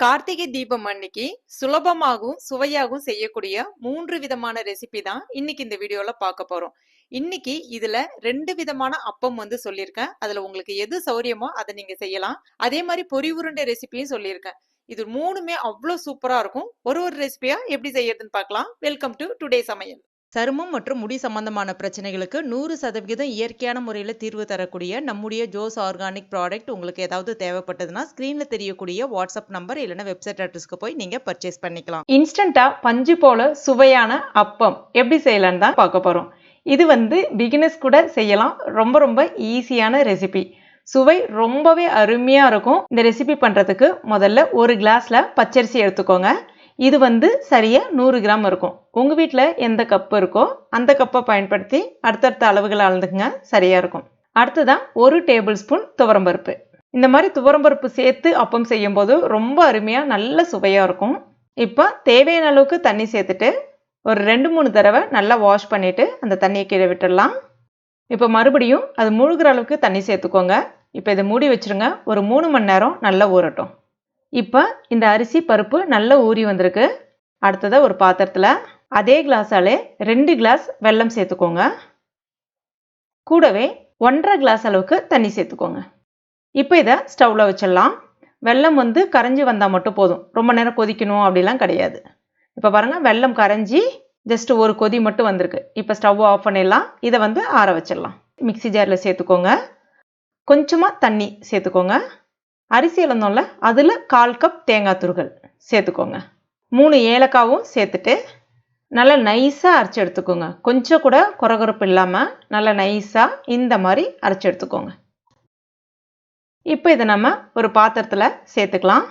கார்த்திகை தீபம் அன்னைக்கு சுலபமாகவும் சுவையாகவும் செய்யக்கூடிய மூன்று விதமான ரெசிபி தான் இன்னைக்கு இந்த வீடியோல பார்க்க போறோம். இன்னைக்கு இதுல ரெண்டு விதமான அப்பம் வந்து சொல்லியிருக்கேன். அதுல உங்களுக்கு எது சௌரியமோ அதை நீங்க செய்யலாம். அதே மாதிரி பொறி உருண்டை ரெசிபியும் சொல்லியிருக்கேன். இது மூணுமே அவ்வளோ சூப்பரா இருக்கும். ஒரு ஒரு ரெசிபியா எப்படி செய்யறதுன்னு பார்க்கலாம். வெல்கம் டு டுடே சமையல். சருமம் மற்றும் முடி சம்பந்தமான பிரச்சனைகளுக்கு நூறு சதவிகிதம் இயற்கையான முறையில் தீர்வு தரக்கூடிய நம்முடைய ஜோஸ் ஆர்கானிக் ப்ராடக்ட் உங்களுக்கு ஏதாவது தேவைப்பட்டதுன்னா ஸ்க்ரீனில் தெரியக்கூடிய வாட்ஸ்அப் நம்பர் இல்லைன்னா வெப்சைட் அட்ரஸ்க்கு போய் நீங்கள் பர்ச்சேஸ் பண்ணிக்கலாம். இன்ஸ்டண்ட்டாக பஞ்சு போல சுவையான அப்பம் எப்படி செய்யலான்னு தான் பார்க்க போகிறோம் இது வந்து பிகினர்ஸ் கூட செய்யலாம். ரொம்ப ரொம்ப ஈஸியான ரெசிபி சுவை ரொம்பவே அருமையாக இருக்கும். இந்த ரெசிபி பண்ணுறதுக்கு முதல்ல ஒரு கிளாஸில் பச்சரிசி எடுத்துக்கோங்க. இது வந்து சரியாக நூறு கிராம் இருக்கும். உங்கள் வீட்டில் எந்த கப்பு இருக்கோ அந்த கப்பை பயன்படுத்தி அடுத்தடுத்த அளவுகளை அளந்துக்குங்க சரியாக இருக்கும். அடுத்ததான் ஒரு டேபிள் ஸ்பூன் துவரம்பருப்பு இந்த மாதிரி துவரம்பருப்பு சேர்த்து அப்பம் செய்யும்போது ரொம்ப அருமையாக நல்ல சுவையாக இருக்கும். இப்போ தேவையான அளவுக்கு தண்ணி சேர்த்துட்டு ஒரு ரெண்டு மூணு தடவை நல்லா வாஷ் பண்ணிவிட்டு அந்த தண்ணியை கீழே விட்டுடலாம். இப்போ மறுபடியும் அது முழுகிற அளவுக்கு தண்ணி சேர்த்துக்கோங்க. இப்போ இதை மூடி வச்சுருங்க. ஒரு மூணு மணி நேரம் நல்லா ஊறட்டும். இப்போ இந்த அரிசி பருப்பு நல்லா ஊறி வந்திருக்கு. அடுத்ததாக ஒரு பாத்திரத்தில் அதே கிளாஸாலே ரெண்டு கிளாஸ் வெல்லம் சேர்த்துக்கோங்க. கூடவே ஒன்றரை கிளாஸ் அளவுக்கு தண்ணி சேர்த்துக்கோங்க. இப்போ இதை ஸ்டவ்வில் வச்சிடலாம். வெல்லம் வந்து கரைஞ்சி வந்தால் மட்டும் போதும். ரொம்ப நேரம் கொதிக்கணும் அப்படிலாம் கிடையாது. இப்போ பாருங்கள் வெல்லம் கரைஞ்சி ஜஸ்ட் ஒரு கொதி மட்டும் வந்திருக்கு. இப்போ ஸ்டவ் ஆஃப் பண்ணிடலாம். இதை வந்து ஆற வச்சிடலாம். மிக்சி ஜாரில் சேர்த்துக்கோங்க. கொஞ்சமாக தண்ணி சேர்த்துக்கோங்க. அரிசி இழந்தோம்ல அதில் கால் கப் தேங்காய் துருகள் சேர்த்துக்கோங்க. மூணு ஏலக்காவும் சேர்த்துட்டு நல்லா நைஸாக அரைச்சி எடுத்துக்கோங்க. கொஞ்சம் கூட குறகுறப்பு இல்லாமல் நல்லா நைஸாக இந்த மாதிரி அரைச்சி எடுத்துக்கோங்க. இப்போ இதை நம்ம ஒரு பாத்திரத்தில் சேர்த்துக்கலாம்.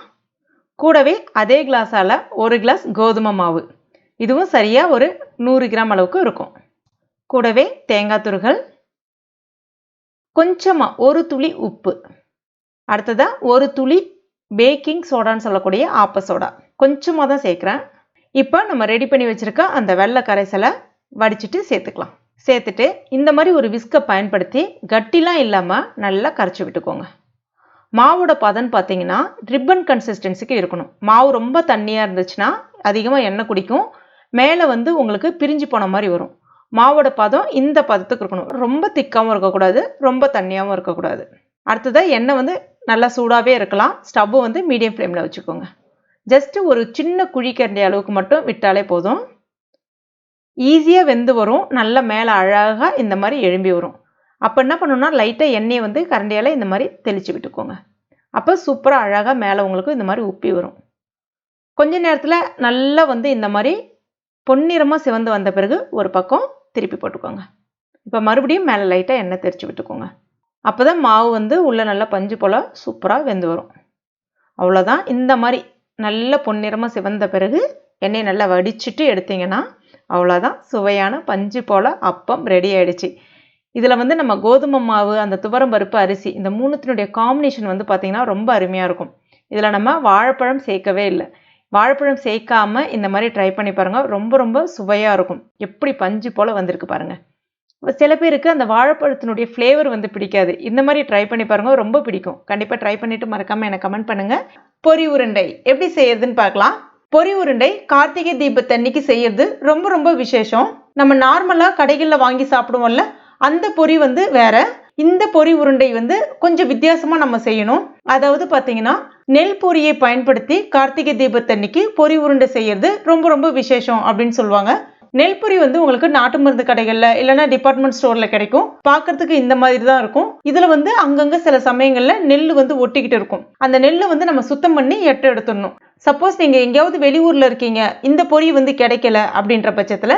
கூடவே அதே கிளாஸால் ஒரு கிளாஸ் கோதுமை மாவு. இதுவும் சரியாக ஒரு நூறு கிராம் அளவுக்கு இருக்கும். கூடவே தேங்காய் துருகள் கொஞ்சமாக ஒரு துளி உப்பு. அடுத்ததாக ஒரு துளி பேக்கிங் சோடான்னு சொல்லக்கூடிய ஆப்ப சோடா. கொஞ்சமாக தான் சேர்க்குறேன். இப்போ நம்ம ரெடி பண்ணி வச்சுருக்க அந்த வெள்ளை கரைசலை வடிச்சிட்டு சேர்த்துக்கலாம். சேர்த்துட்டு இந்த மாதிரி ஒரு விஸ்கை பயன்படுத்தி கட்டிலாம் இல்லாமல் நல்லா கரைச்சி விட்டுக்கோங்க. மாவோட பதம் பார்த்தீங்கன்னா ரிப்பன் கன்சிஸ்டன்சிக்கு இருக்கணும். மாவு ரொம்ப தண்ணியாக இருந்துச்சுன்னா அதிகமாக எண்ணெய் குடிக்கும். மேலே வந்து உங்களுக்கு பிரிஞ்சு போன மாதிரி வரும். மாவோட பதம் இந்த பதத்துக்கு இருக்கணும். ரொம்ப திக்காகவும் இருக்கக்கூடாது ரொம்ப தண்ணியாகவும் இருக்கக்கூடாது. அடுத்ததாக எண்ணெய் வந்து நல்லா சூடாகவே இருக்கலாம். ஸ்டவ்வு வந்து மீடியம் ஃப்ளேமில் வச்சுக்கோங்க. ஜஸ்ட்டு ஒரு சின்ன குழிக்கரண்டி அளவுக்கு மட்டும் விட்டாலே போதும். ஈஸியாக வெந்து வரும். நல்ல மேலே அழகாக இந்த மாதிரி எழும்பி வரும். அப்போ என்ன பண்ணணும்னா லைட்டாக எண்ணெயை வந்து கரண்டியால் இந்த மாதிரி தெளித்து விட்டுக்கோங்க. அப்போ சூப்பராக அழகாக மேலே உங்களுக்கு இந்த மாதிரி உப்பி வரும். கொஞ்ச நேரத்தில் நல்லா வந்து இந்த மாதிரி பொன்னிறமாக சிவந்து வந்த பிறகு ஒரு பக்கம் திருப்பி போட்டுக்கோங்க. இப்போ மறுபடியும் மேலே லைட்டாக எண்ணெய் தெரிச்சு விட்டுக்கோங்க. அப்போ தான் மாவு வந்து உள்ளே நல்லா பஞ்சு போல் சூப்பராக வெந்து வரும். அவ்வளோதான் இந்த மாதிரி நல்ல பொன்னிறமாக சிவந்த பிறகு எண்ணெயை நல்லா வடிச்சிட்டு எடுத்தீங்கன்னா அவ்வளோதான் சுவையான பஞ்சு போல் அப்பம் ரெடி ஆகிடுச்சு இதில் வந்து நம்ம கோதுமை மாவு அந்த துவரம் பருப்பு அரிசி இந்த மூணுத்தினுடைய காம்பினேஷன் வந்து பார்த்திங்கன்னா ரொம்ப அருமையாக இருக்கும். இதில் நம்ம வாழைப்பழம் சேர்க்கவே இல்லை. வாழைப்பழம் சேர்க்காம இந்த மாதிரி ட்ரை பண்ணி பாருங்கள் ரொம்ப ரொம்ப சுவையாக இருக்கும். எப்படி பஞ்சு போல் வந்திருக்கு பாருங்கள் சில பேருக்கு அந்த வாழைப்பழத்தினுடைய ஃப்ளேவர் வந்து பிடிக்காது. இந்த மாதிரி ட்ரை பண்ணி பாருங்க ரொம்ப பிடிக்கும். கண்டிப்பாக ட்ரை பண்ணிவிட்டு மறக்காமல் எனக்கு கமெண்ட் பண்ணுங்கள் பொரி உருண்டை எப்படி செய்யறதுன்னு பார்க்கலாம். பொரி உருண்டை கார்த்திகை தீபத்தன்னைக்கு செய்யறது ரொம்ப ரொம்ப விசேஷம். நம்ம நார்மலாக கடைகளில் வாங்கி சாப்பிடுவோம்ல அந்த பொரி வந்து வேற. இந்த பொரி உருண்டை வந்து கொஞ்சம் வித்தியாசமாக நம்ம செய்யணும். அதாவது பார்த்தீங்கன்னா நெல் பொரியை பயன்படுத்தி கார்த்திகை தீபத்தன்னைக்கு பொரி உருண்டை செய்யறது ரொம்ப ரொம்ப விசேஷம் அப்படின்னு சொல்லுவாங்க. நெல்புரி வந்து உங்களுக்கு நாட்டு மருந்து கடைகளில் இல்லைன்னா டிபார்ட்மெண்ட் ஸ்டோரில் கிடைக்கும். பார்க்கறதுக்கு இந்த மாதிரி தான் இருக்கும். இதில் வந்து அங்கங்கே சில சமயங்களில் நெல் வந்து ஒட்டிக்கிட்டு இருக்கும். அந்த நெல்லை வந்து நம்ம சுத்தம் பண்ணி எட்ட எடுத்துடணும். சப்போஸ் நீங்கள் எங்கேயாவது வெளியூரில் இருக்கீங்க இந்த பொரி வந்து கிடைக்கல அப்படின்ற பட்சத்தில்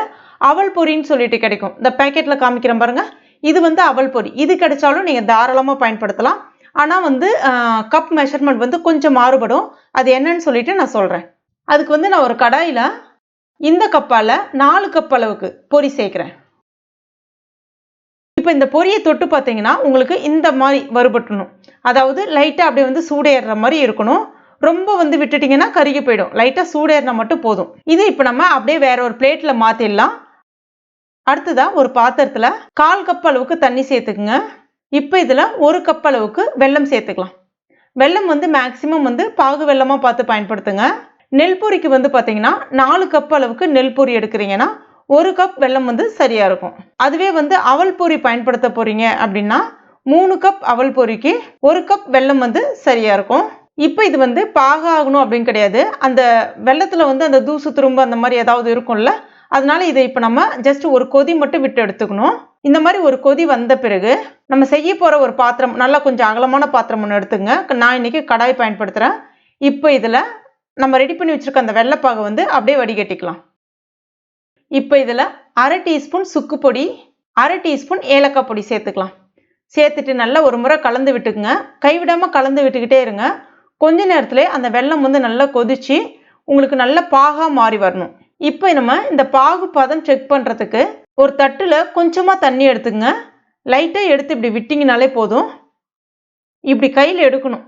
அவல் பொறின்னு சொல்லிட்டு கிடைக்கும். இந்த பேக்கெட்டில் காமிக்கிறேன் பாருங்க. இது வந்து அவல் பொறி. இது கிடைச்சாலும் நீங்கள் தாராளமாக பயன்படுத்தலாம். ஆனால் வந்து கப் மெஷர்மெண்ட் வந்து கொஞ்சம் மாறுபடும். அது என்னன்னு சொல்லிட்டு நான் சொல்கிறேன் அதுக்கு வந்து நான் ஒரு கடாயில் இந்த கப்பால் நாலு கப் அளவுக்கு பொரி சேர்க்குறேன். இப்போ இந்த பொரியை தொட்டு பார்த்தீங்கன்னா உங்களுக்கு இந்த மாதிரி வறுபட்டணும். அதாவது லைட்டாக அப்படியே வந்து சூடேறுற மாதிரி இருக்கணும். ரொம்ப வந்து விட்டுட்டிங்கன்னா கருகி போயிடும். லைட்டாக சூடேறினா மட்டும் போதும். இது இப்போ நம்ம அப்படியே வேற ஒரு பிளேட்டில் மாற்றிடலாம் அடுத்ததாக ஒரு பாத்திரத்தில் கால் கப் அளவுக்கு தண்ணி சேர்த்துக்குங்க. இப்போ இதில் ஒரு கப் அளவுக்கு வெல்லம் சேர்த்துக்கலாம். வெல்லம் வந்து மேக்ஸிமம் வந்து பாகு வெல்லமாக பார்த்து பயன்படுத்துங்க. நெல் பொரிக்கு வந்து பார்த்தீங்கன்னா நாலு கப் அளவுக்கு நெல் பொரி எடுக்கிறீங்கன்னா ஒரு கப் வெல்லம் வந்து சரியாக இருக்கும். அதுவே வந்து அவல் பொரி பயன்படுத்த போகிறீங்க அப்படின்னா மூணு கப் அவல் பொரிக்கு ஒரு கப் வெல்லம் வந்து சரியாக இருக்கும். இப்போ இது வந்து பாக ஆகணும் அப்படின்னு கிடையாது. அந்த வெள்ளத்தில் வந்து அந்த தூசு திரும்ப அந்த மாதிரி ஏதாவது இருக்கும்ல அதனால இதை இப்போ நம்ம ஜஸ்ட் ஒரு கொதி மட்டும் விட்டு எடுத்துக்கணும். இந்த மாதிரி ஒரு கொதி வந்த பிறகு நம்ம செய்ய போகிற ஒரு பாத்திரம் நல்லா கொஞ்சம் அகலமான பாத்திரம் ஒன்று எடுத்துங்க. நான் இன்னைக்கு கடாய் பயன்படுத்துகிறேன் இப்போ இதில் நம்ம ரெடி பண்ணி வச்சுருக்க அந்த வெள்ளைப்பாகை வந்து அப்படியே வடிகட்டிக்கலாம். இப்போ இதில் அரை டீஸ்பூன் சுக்கு பொடி அரை டீஸ்பூன் ஏலக்காய் பொடி சேர்த்துக்கலாம். சேர்த்துட்டு நல்லா ஒரு முறை கலந்து விட்டுக்குங்க. கைவிடாமல் கலந்து விட்டுக்கிட்டே இருங்க. கொஞ்ச நேரத்தில் அந்த வெள்ளம் வந்து நல்லா கொதிச்சு உங்களுக்கு நல்ல பாகாக மாறி வரணும். இப்போ நம்ம இந்த பாகு பதம் செக் பண்ணுறதுக்கு ஒரு தட்டில் கொஞ்சமாக தண்ணி எடுத்துங்க லைட்டாக எடுத்து இப்படி விட்டிங்கனாலே போதும். இப்படி கையில் எடுக்கணும்.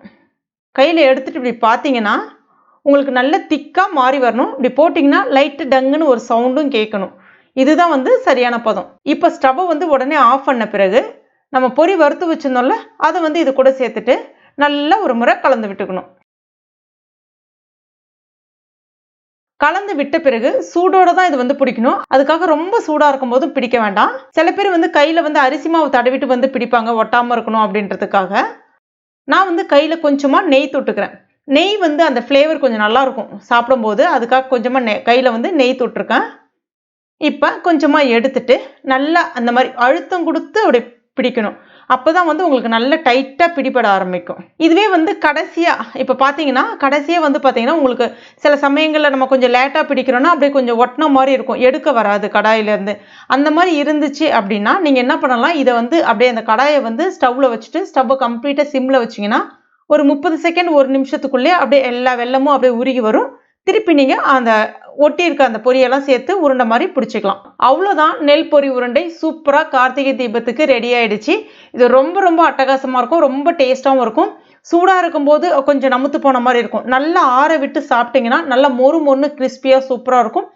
கையில் எடுத்துட்டு இப்படி பார்த்தீங்கன்னா உங்களுக்கு நல்ல திக்காக மாறி வரணும். இப்படி போட்டிங்கன்னா லைட்டு டங்குன்னு ஒரு சவுண்டும் கேட்கணும். இதுதான் வந்து சரியான பதம். இப்போ ஸ்டவ்வை வந்து உடனே ஆஃப் பண்ண பிறகு நம்ம பொரி வறுத்து வச்சுருந்தோம்ல அதை வந்து இது கூட சேர்த்துட்டு நல்லா ஒரு முறை கலந்து விட்டுக்கணும். கலந்து விட்ட பிறகு சூடோட தான் இது வந்து பிடிக்கணும். அதுக்காக ரொம்ப சூடாக இருக்கும் போதும் பிடிக்க வேண்டாம். சில பேர் வந்து கையில் வந்து அரிசி மாவு தடவிட்டு வந்து பிடிப்பாங்க ஒட்டாமல் இருக்கணும் அப்படின்றதுக்காக. நான் வந்து கையில் கொஞ்சமாக நெய் தொட்டுக்கிறேன். நெய் வந்து அந்த ஃப்ளேவர் கொஞ்சம் நல்லாயிருக்கும் சாப்பிடும்போது அதுக்காக கொஞ்சமாக நெ கையில் வந்து நெய் தொட்டிருக்கேன். இப்போ கொஞ்சமாக எடுத்துட்டு நல்லா அந்த மாதிரி அழுத்தம் கொடுத்து அப்படி பிடிக்கணும். அப்போ தான் வந்து உங்களுக்கு நல்ல டைட்டாக பிடிபட ஆரம்பிக்கும். இதுவே வந்து கடைசியாக இப்போ பார்த்தீங்கன்னா கடைசியாக வந்து பார்த்தீங்கன்னா உங்களுக்கு சில சமயங்களில் நம்ம கொஞ்சம் லேட்டாக பிடிக்கிறோன்னா அப்படியே கொஞ்சம் ஒட்டின மாதிரி இருக்கும். எடுக்க வராது கடாயிலேருந்து. அந்த மாதிரி இருந்துச்சு அப்படின்னா நீங்கள் என்ன பண்ணலாம்? இதை வந்து அப்படியே அந்த கடாயை வந்து ஸ்டவ்வில் வச்சுட்டு ஸ்டவ்வை கம்ப்ளீட்டாக சிம்மில் வச்சிங்கன்னா ஒரு முப்பது செகண்ட் ஒரு நிமிஷத்துக்குள்ளேயே அப்படியே எல்லா வெள்ளமும் அப்படியே உருகி வரும். திருப்பி நீங்கள் அந்த ஒட்டி இருக்க அந்த பொரியெல்லாம் சேர்த்து உருண்டை மாதிரி பிடிச்சிக்கலாம். அவ்வளோதான் நெல் பொரி உருண்டை சூப்பராக கார்த்திகை தீபத்துக்கு ரெடி ஆயிடுச்சு. இது ரொம்ப ரொம்ப அட்டகாசமாக இருக்கும். ரொம்ப டேஸ்ட்டாகவும் இருக்கும். சூடாக இருக்கும்போது கொஞ்சம் நமுத்து போன மாதிரி இருக்கும். நல்லா ஆற விட்டு சாப்பிட்டீங்கன்னா நல்லா மொறு மொறு கிறிஸ்பியாக சூப்பராக இருக்கும்.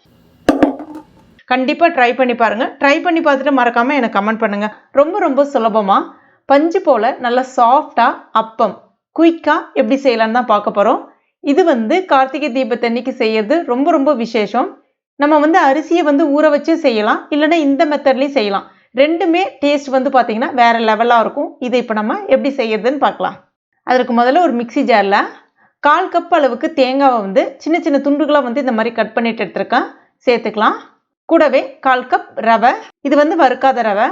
கண்டிப்பாக ட்ரை பண்ணி பாருங்கள் ட்ரை பண்ணி பார்த்துட்டு மறக்காமல் எனக்கு கமெண்ட் பண்ணுங்கள் ரொம்ப ரொம்ப சுலபமாக பஞ்சு போல் நல்லா சாஃப்டாக அப்பம். குயிக்காக எப்படி செய்யலான்னு தான் பார்க்க போகிறோம் இது வந்து கார்த்திகை தீபத்தன்னைக்கு செய்யறது ரொம்ப ரொம்ப விசேஷம். நம்ம வந்து அரிசியை வந்து ஊற வச்சு செய்யலாம். இல்லைன்னா இந்த மெத்தட்லேயும் செய்யலாம். ரெண்டுமே டேஸ்ட் வந்து பார்த்திங்கன்னா வேறு லெவலாக இருக்கும். இதை இப்போ நம்ம எப்படி செய்யறதுன்னு பார்க்கலாம். அதற்கு முதல்ல ஒரு மிக்சி ஜாரில் கால் கப் அளவுக்கு தேங்காவை வந்து சின்ன சின்ன துண்டுகளாக வந்து இந்த மாதிரி கட் பண்ணிட்டு எடுத்துருக்கேன். சேர்த்துக்கலாம். கூடவே கால் கப் ரவை. இது வந்து வறுக்காத ரவை.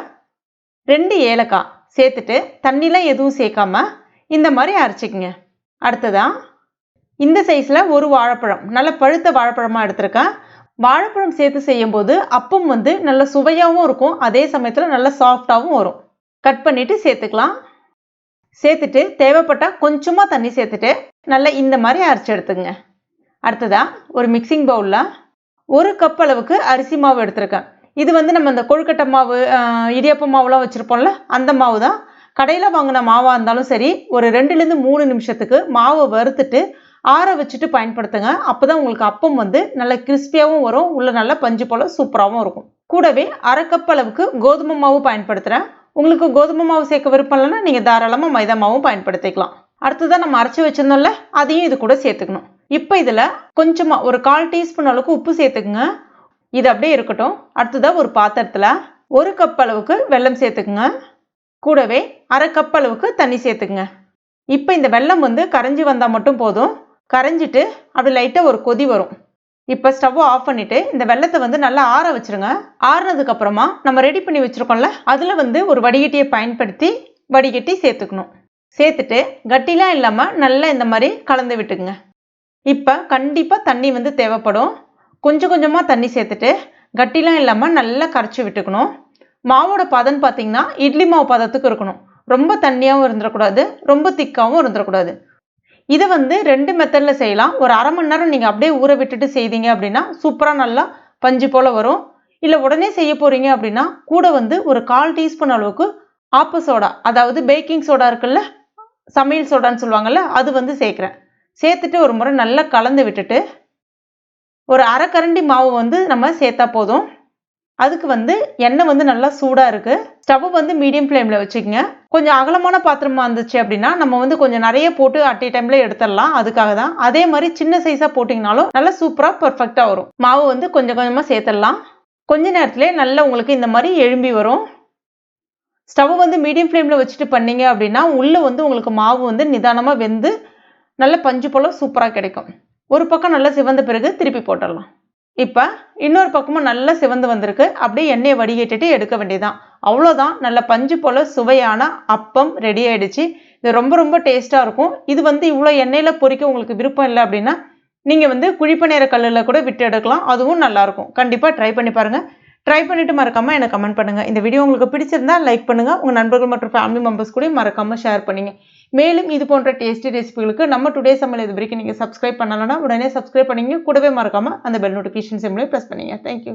ரெண்டு ஏலக்காய். சேர்த்துட்டு தண்ணிலாம் எதுவும் சேர்க்காம இந்த மாதிரி அரைச்சிக்கங்க. அடுத்ததாக இந்த சைஸில் ஒரு வாழைப்பழம். நல்ல பழுத்த வாழைப்பழமாக எடுத்திருக்கேன் வாழைப்பழம் சேர்த்து செய்யும்போது அப்பம் வந்து நல்ல சுவையாகவும் இருக்கும். அதே சமயத்தில் நல்ல சாஃப்டாகவும் வரும். கட் பண்ணிவிட்டு சேர்த்துக்கலாம். சேர்த்துட்டு தேவைப்பட்டால் கொஞ்சமாக தண்ணி சேர்த்துட்டு நல்லா இந்த மாதிரி அரைச்சி எடுத்துங்க அடுத்ததாக ஒரு மிக்சிங் பவுலில் ஒரு கப் அளவுக்கு அரிசி மாவு எடுத்திருக்கேன். இது வந்து நம்ம இந்த கொழுக்கட்டை மாவு இடியப்ப மாவுலாம் வச்சுருப்போம்ல அந்த மாவு தான் கடையில் வாங்கின மாவாக இருந்தாலும் சரி ஒரு ரெண்டுலேருந்து மூணு நிமிஷத்துக்கு மாவை வறுத்துட்டு ஆற வச்சுட்டு பயன்படுத்துங்க. அப்போ தான் உங்களுக்கு அப்பம் வந்து நல்ல கிறிஸ்பியாகவும் வரும் உள்ள நல்ல பஞ்சு போல் சூப்பராகவும் இருக்கும். கூடவே அரை கப் அளவுக்கு கோதுமை மாவு பயன்படுத்துகிறேன் உங்களுக்கு கோதுமை மாவு சேர்க்க விருப்பம் இல்லைன்னா நீங்கள் தாராளமாக மைதா மாவும் பயன்படுத்திக்கலாம். அடுத்ததான் நம்ம அரைச்சி வச்சிருந்தோம்ல அதையும் இது கூட சேர்த்துக்கணும். இப்போ இதில் கொஞ்சமாக ஒரு கால் டீஸ்பூன் அளவுக்கு உப்பு சேர்த்துக்குங்க. இது அப்படியே இருக்கட்டும். அடுத்ததாக ஒரு பாத்திரத்தில் ஒரு கப் அளவுக்கு வெல்லம் சேர்த்துக்குங்க. கூடவே அரை கப் அளவுக்கு தண்ணி சேர்த்துக்குங்க. இப்போ இந்த வெல்லம் வந்து கரைஞ்சி வந்தால் மட்டும் போதும். கரைஞ்சிட்டு அப்படி லைட்டாக ஒரு கொதி வரும். இப்போ ஸ்டவ்வை ஆஃப் பண்ணிவிட்டு இந்த வெள்ளத்தை வந்து நல்லா ஆற வச்சுருங்க. ஆறுனதுக்கப்புறமா நம்ம ரெடி பண்ணி வச்சுருக்கோம்ல அதில் வந்து ஒரு வடிகட்டியை பயன்படுத்தி வடிகட்டி சேர்த்துக்கணும். சேர்த்துட்டு கட்டிலாம் இல்லாமல் நல்லா இந்த மாதிரி கலந்து விட்டுக்குங்க. இப்போ கண்டிப்பாக தண்ணி வந்து தேவைப்படும். கொஞ்சம் கொஞ்சமாக தண்ணி சேர்த்துட்டு கட்டிலாம் இல்லாமல் நல்லா கரைச்சி விட்டுக்கணும். மாவோட பதம் பார்த்தீங்கன்னா இட்லி மாவு பதத்துக்கு இருக்கணும். ரொம்ப தண்ணியாகவும் இருந்துடக்கூடாது ரொம்ப திக்காகவும் இருந்துடக்கூடாது. இதை வந்து ரெண்டு மெத்தடில் செய்யலாம். ஒரு அரை மணி நேரம் நீங்கள் அப்படியே ஊற விட்டுட்டு செய்தீங்க அப்படின்னா சூப்பராக நல்லா பஞ்சு போல் வரும். இல்லை உடனே செய்ய போகிறீங்க அப்படின்னா கூட வந்து ஒரு கால் டீஸ்பூன் அளவுக்கு ஆப்ப சோடா அதாவது பேக்கிங் சோடா இருக்குல்ல சமையல் சோடான்னு சொல்லுவாங்கள்ல அது வந்து சேர்க்குறேன். சேர்த்துட்டு ஒரு முறை நல்லா கலந்து விட்டுட்டு ஒரு அரை கரண்டி மாவு வந்து நம்ம சேர்த்தா போதும். அதுக்கு வந்து எண்ணெய் வந்து நல்லா சூடாக இருக்குது ஸ்டவ் வந்து மீடியம் ஃப்ளேமில் வச்சுக்கோங்க. கொஞ்சம் அகலமான பாத்திரமா இருந்துச்சு அப்படின்னா நம்ம வந்து கொஞ்சம் நிறைய போட்டு அட் ஏ டைம்ல எடுத்துடலாம். அதுக்காக தான். அதே மாதிரி சின்ன சைஸாக போட்டிங்கனாலும் நல்லா சூப்பராக பர்ஃபெக்டாக வரும். மாவு வந்து கொஞ்சம் கொஞ்சமாக சேர்த்துடலாம். கொஞ்ச நேரத்துலேயே நல்லா உங்களுக்கு இந்த மாதிரி எழும்பி வரும். ஸ்டவ் வந்து மீடியம் ஃப்ளேமில் வச்சுட்டு பண்ணீங்க அப்படின்னா உள்ளே வந்து உங்களுக்கு மாவு வந்து நிதானமாக வெந்து நல்ல பஞ்சு போல சூப்பராக கிடைக்கும். ஒரு பக்கம் நல்லா சிவந்த பிறகு திருப்பி போட்டுடலாம். இப்போ இன்னொரு பக்கமும் நல்லா சிவந்து வந்திருக்கு. அப்படியே எண்ணெயை வடிகட்டிட்டு எடுக்க வேண்டியதான் அவ்வளோதான் நல்ல பஞ்சு போல் சுவையான அப்பம் ரெடி ஆகிடுச்சு இது ரொம்ப ரொம்ப டேஸ்ட்டாக இருக்கும். இது வந்து இவ்வளோ எண்ணெயில் பொறிக்க உங்களுக்கு விருப்பம் இல்லை அப்படின்னா நீங்கள் வந்து குழிப்பநேர கல்லில் கூட விட்டு எடுக்கலாம். அதுவும் நல்லாயிருக்கும் கண்டிப்பாக ட்ரை பண்ணி பாருங்கள் ட்ரை பண்ணிவிட்டு மறக்காமல் எனக்கு கமெண்ட் பண்ணுங்க. இந்த வீடியோ உங்களுக்கு பிடிச்சிருந்தா லைக் பண்ணுங்கள் உங்கள் நண்பர்கள் மற்றும் ஃபேமிலி மெம்பர்ஸ் கூட மறக்காம ஷேர் பண்ணுங்க. மேலும் இது போன்ற டேஸ்டி ரெசிபிகளுக்கு நம்ம டுடே சமையல் இது வரைக்கும் நீங்கள் சப்ஸ்கிரைப் பண்ணலன்னா உடனே சப்ஸ்கிரைப் பண்ணிங்க. கூடவே மறக்காமல் அந்த பெல் நோட்டிஃபிகேஷன் சிம்லையும் ப்ரெஸ் பண்ணீங்க. Thank you